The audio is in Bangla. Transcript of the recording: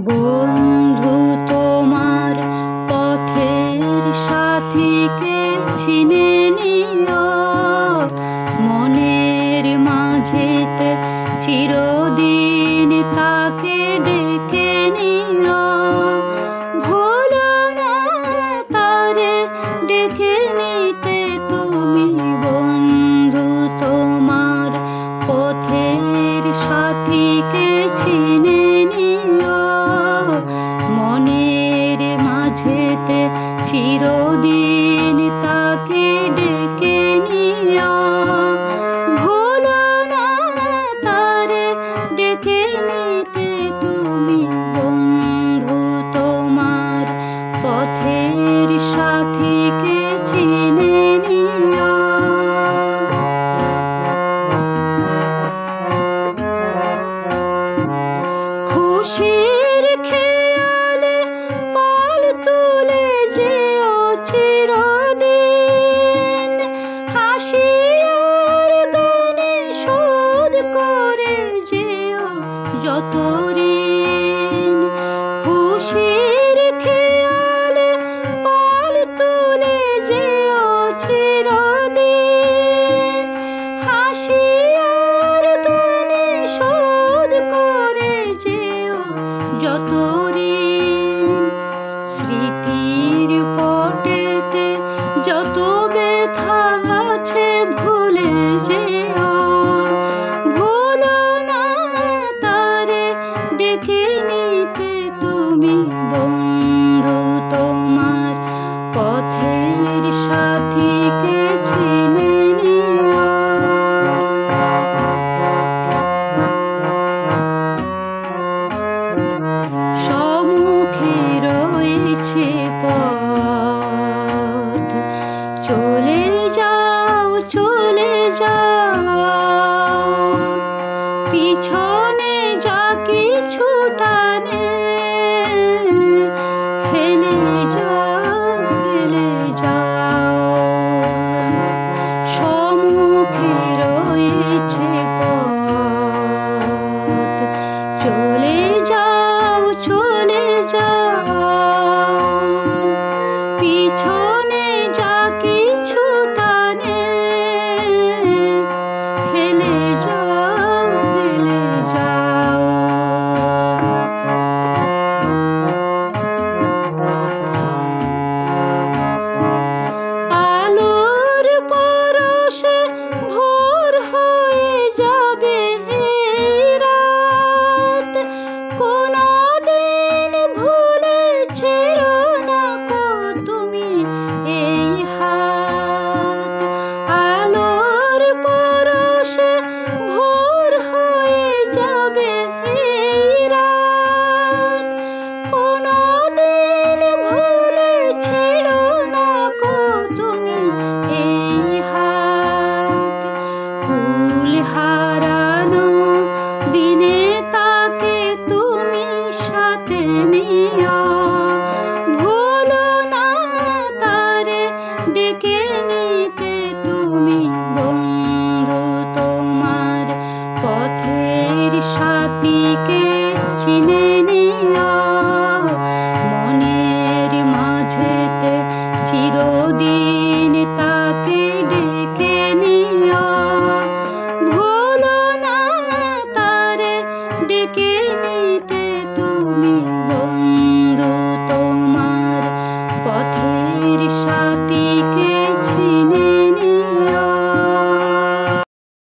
বন্ধু তোমার পথের সাথী কে চিনে মনের মাঝেতে চিরদিন তাকে ডেকে নিয়া